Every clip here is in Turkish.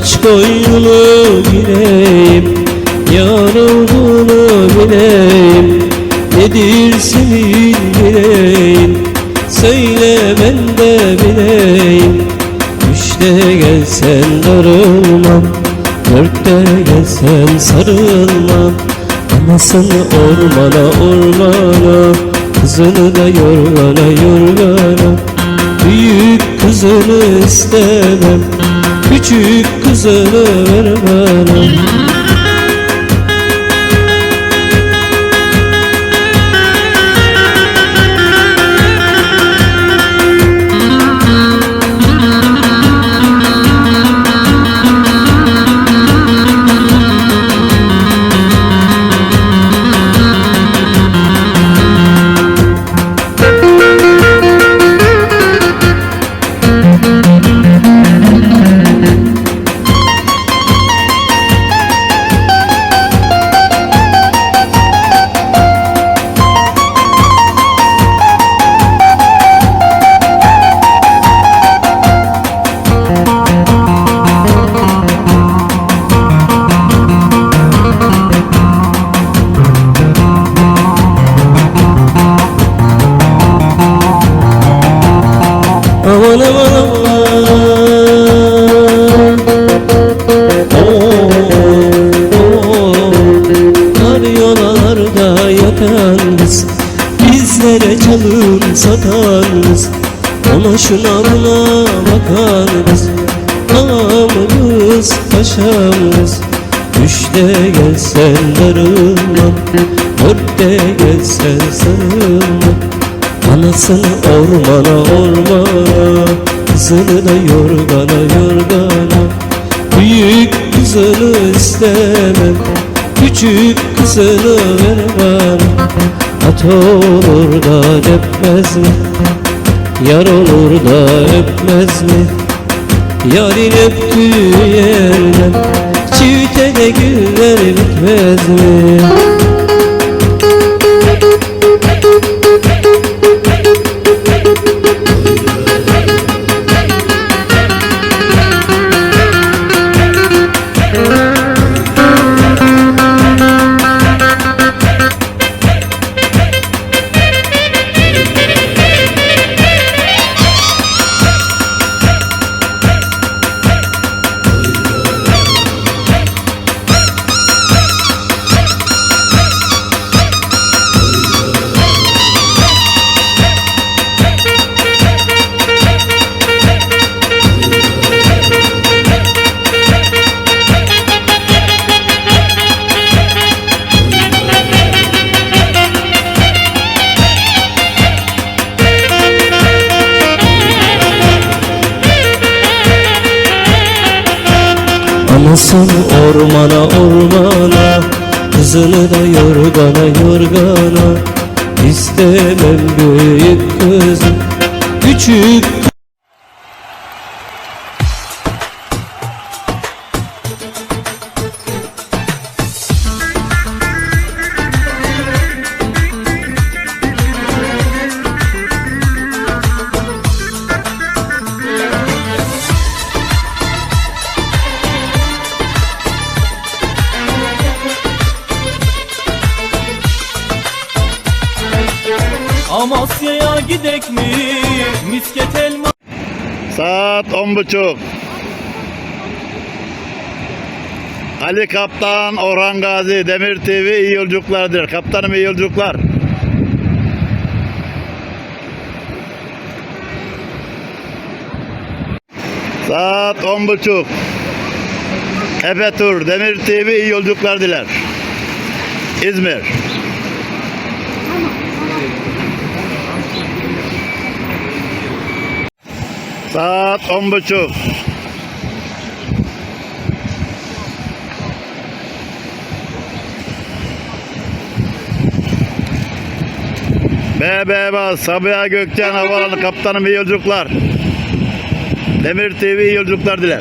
Aç koynunu gireyim Yar olduğunu bileyim. Nedir senin bileyim Söyle ben de bileyim. Üçte gelsen darılmam Dörtte gelsen sarılmam Anasını ormana ormana Kızını da yorgana yorgana. Büyük kızını istemem Küçük kızını ver Dar yollarda yatan kız Bizlere çalın satan kız Ona şuna buna bakan kız Ağam kız paşam kız Üçte gelsen darılmam Dörtte gelsen sarılmam Anasını ormana ormana Kızını da yorgana yorgana. Büyük kızını istemem Küçük kızını ver bana At olur da öpmez mi? Yar olur da öpmez mi? Yarın öptüğü yerden Çiftede güller bitmez mi? Anasını ormana ormana Kızını da yorgana yorgana. İstemem büyük kızım Küçük on buçuk. Ali Kaptan, Orhan Gazi, Demir TV iyi yolculuklardır. Kaptanım iyi yolculuklar. Saat on buçuk. Efe Tur, Demir TV iyi yolculuklar diler. İzmir. Saat on buçuk. BB Bas, Sabiha Gökçen Havaalanı Kaptanım iyi yolculuklar. Demir TV iyi yolculuklar diler.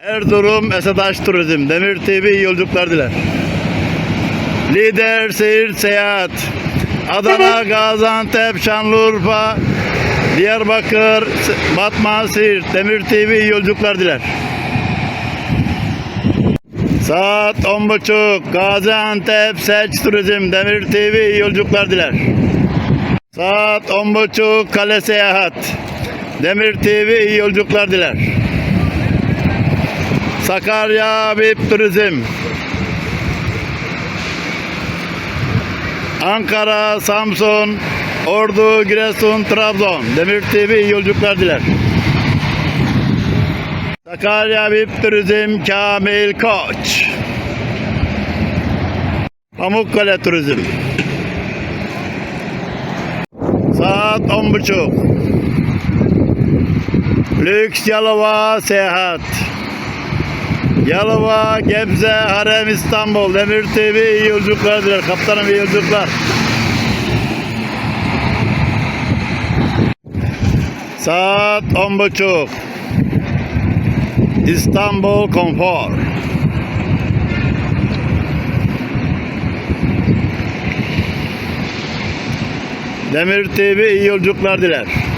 Erzurum Esadaş Turizm Demir TV iyi yolculuklar diler. Lider Seyir Seyahat Adana, Gaziantep, Şanlıurfa, Diyarbakır, Batman, Siirt Demir TV iyi yolculuklar diler. Saat 10.30 Gaziantep Selç Turizm Demir TV iyi yolculuklar diler. Saat 10.30 Kale Seyahat Demir TV iyi yolculuklar diler. Sakarya VIP Turizm Ankara, Samsun, Ordu, Giresun, Trabzon. Demir TV iyi yolculuklar diler. Sakarya VIP Turizm Kamil Koç. Pamukkale Turizm. Saat 10.30 Lüks Yalova Seyahat Yalova, Gebze, Harem, İstanbul Demir TV iyi yolculuklar diler. Kaptanım iyi yolculuklar. Saat 10.30 İstanbul Konfor Demir TV iyi yolculuklar diler.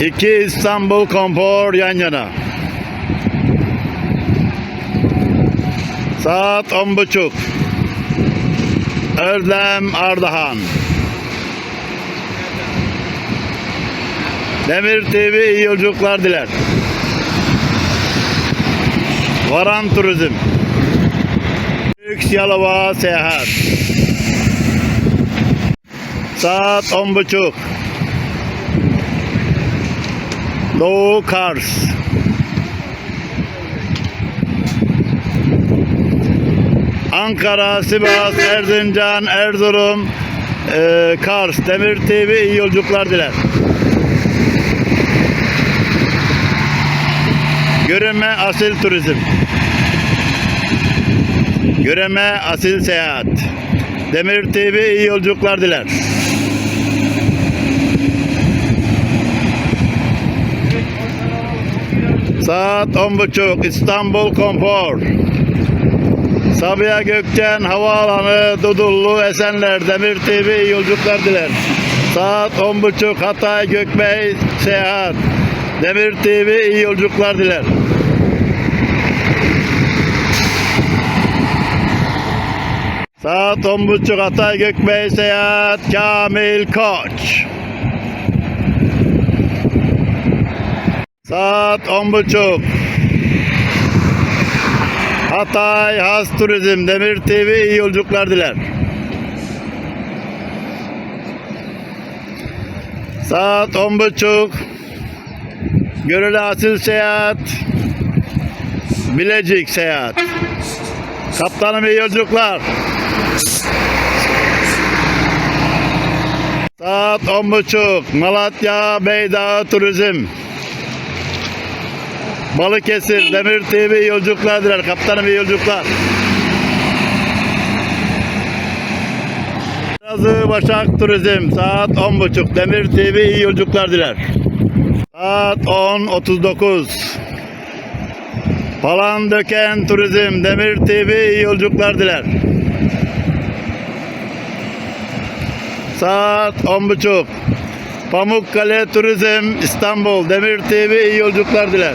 İki İstanbul Konfor yan yana. Saat on buçuk. Özlem Ardahan. Demir TV iyi yolculuklar diler. Varan Turizm. Lüks Yalova Seyahat. Saat on buçuk. Doğu Kars. Ankara, Sivas, Erzincan, Erzurum, eee, Kars, Demir TV iyi yolculuklar diler. Göreme Asil Turizm. Göreme Asil Seyahat. Demir TV iyi yolculuklar diler. Saat 10.30 İstanbul Konfor. Sabiha Gökçen Havaalanı Dudullu Esenler Demir TV iyi yolculuklar diler. Saat 10.30 Hatay Gökbey Seyahat. Demir TV iyi yolculuklar diler. Saat 10.30 Hatay Gökbey Seyahat Kamil Koç. Saat 10.30 Hatay Has Turizm Demir TV iyi yolculuklar diler. Saat 10.30 Görele Asil Seyahat. Bilecik Seyahat. Kaptanım iyi yolculuklar. Saat 10.30 Malatya Beydağ Turizm Balıkesir Demir TV yolculuklar diler. Kaptanım iyi yolculuklar. Elazığ Başak Turizm saat 10.30 Demir TV iyi yolculuklar diler. Saat 10.39 Palandöken Turizm Demir TV iyi yolculuklar diler. Saat 10.30 Pamukkale Turizm İstanbul Demir TV iyi yolculuklar diler.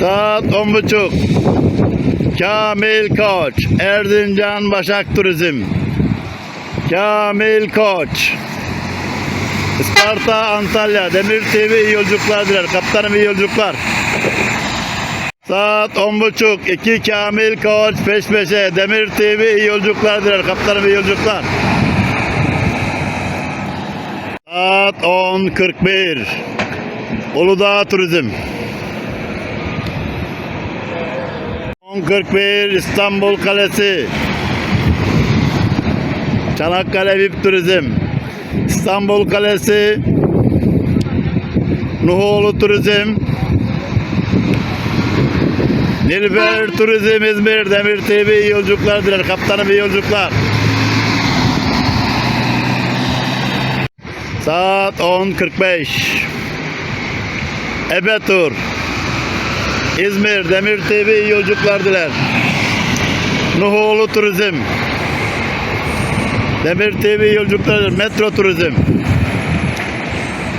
Saat 10.30 Kamil Koç Erzincan Başak Turizm Kamil Koç Isparta Antalya Demir TV iyi yolculuklar diler. Kaptanım iyi yolculuklar. Saat 10.30 2 Kamil Koç peş peşe Demir TV iyi yolculuklar diler. Kaptanım iyi yolculuklar. Saat 10.41 Uludağ Turizm 10.41 İstanbul Kalesi. Çanakkale VIP Turizm. İstanbul Kalesi. Nuhoğlu Turizm. Nilüfer Turizm İzmir Demir TV iyi yolculuklar diler. Kaptanım iyi yolculuklar. Saat 10.45 Ebe Tur İzmir Demir TV iyi yolculuklar diler. Nuhoğlu Turizm Demir TV iyi yolculuklar diler. Metro Turizm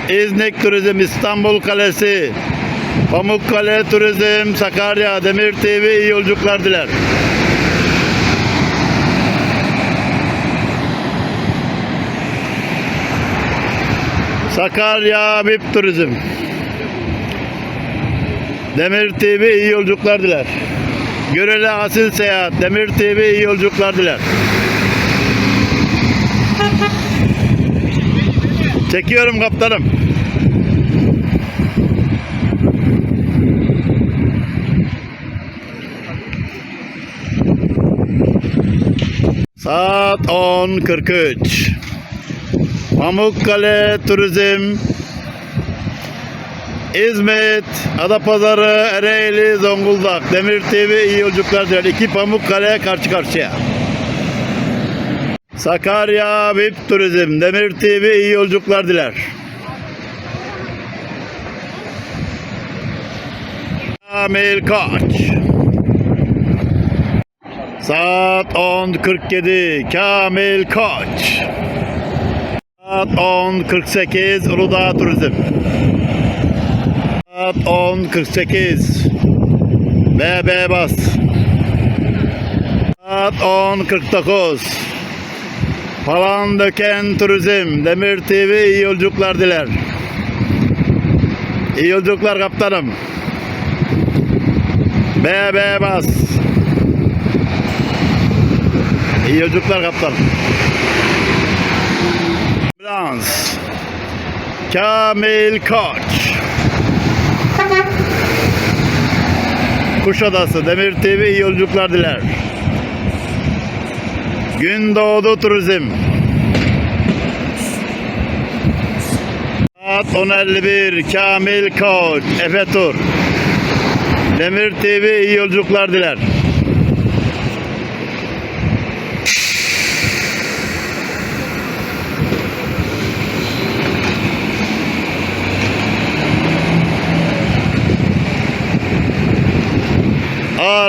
İznik Turizm İstanbul Kalesi Pamukkale Turizm Sakarya Demir TV iyi yolculuklar diler. Sakarya VIP Turizm Demir TV iyi yolculuklar diler. Görele Asil Seyahat Demir TV iyi yolculuklar diler. Çekiyorum kaptanım. Saat 10.43 Pamukkale Turizm İzmit, Adapazarı, Ereğli, Zonguldak, Demir TV iyi yolculuklar diler. İki Pamukkale karşı karşıya. Sakarya VIP Turizm, Demir TV iyi yolculuklar diler. Kamil Koç. Saat 10.47 Kamil Koç. Saat 10.48 Uludağ Turizm. Saat 10.48 BB Bas. Saat 10.49 Palandöken Turizm Demir TV iyi yolculuklar diler. İyi yolculuklar kaptanım. BB Bas. İyi yolculuklar kaptanım. Ambulans. Kamil Koç. Kuşadası Demir TV iyi yolculuklar diler. Gündoğdu Turizm. Saat 10.51 Kamil Koç Efe Tur. Demir TV iyi yolculuklar diler.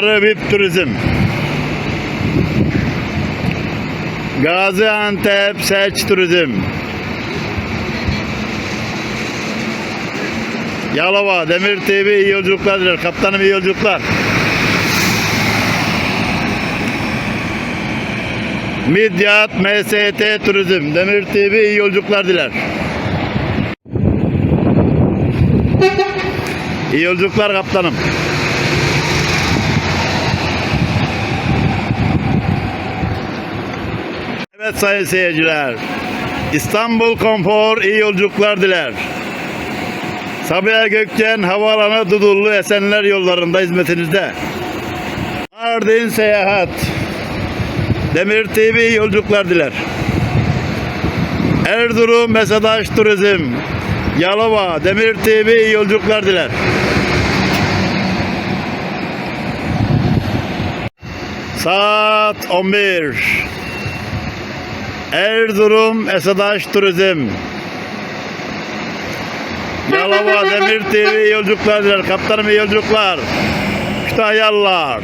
Ağrı VIP Turizm. Gaziantep Selç Turizm. Yalova Demir TV iyi yolculuklar diler. Kaptanım iyi yolculuklar. Midyat MST Turizm. Demir TV iyi yolculuklar diler. İyi yolculuklar kaptanım. Evet sayın seyirciler. İstanbul Konfor iyi yolculuklar diler. Sabiha Gökçen Havaalanı Dudullu Esenler yollarında hizmetinizde. Mardin Seyahat. Demir TV yolculuklar diler. Erzurum Mesadaş Turizm. Yalova Demir TV yolculuklar diler. Saat 11. Erzurum Esadaş Turizm. Yalova Demir TV yolculuklar diler. Kaptanım iyi yolculuklar. Kütahyalılar.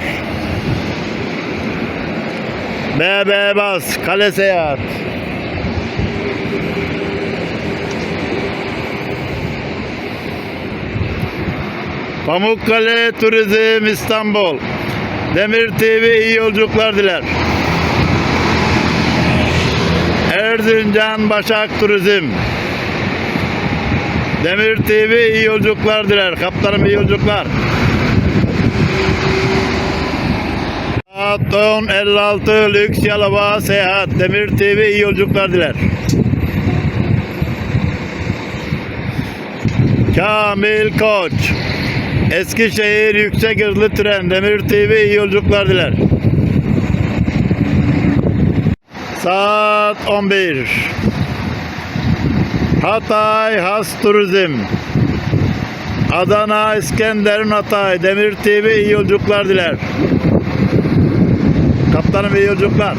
BB Bas Kale Seyahat. Pamukkale Turizm İstanbul. Demir TV iyi yolculuklar diler. Erzincan Başak Turizm. Demir TV iyi yolculuklar diler. Kaptanım iyi yolculuklar. Saat 10.56 Lüks Yalova Seyahat. Demir TV iyi yolculuklar diler. Kamil Koç. Eskişehir Yüksek Hızlı Tren. Demir TV iyi yolculuklar diler. Saat 11. Hatay Has Turizm. Adana İskenderun Hatay. Demir TV iyi yolculuklar diler. Kaptanım iyi yolculuklar.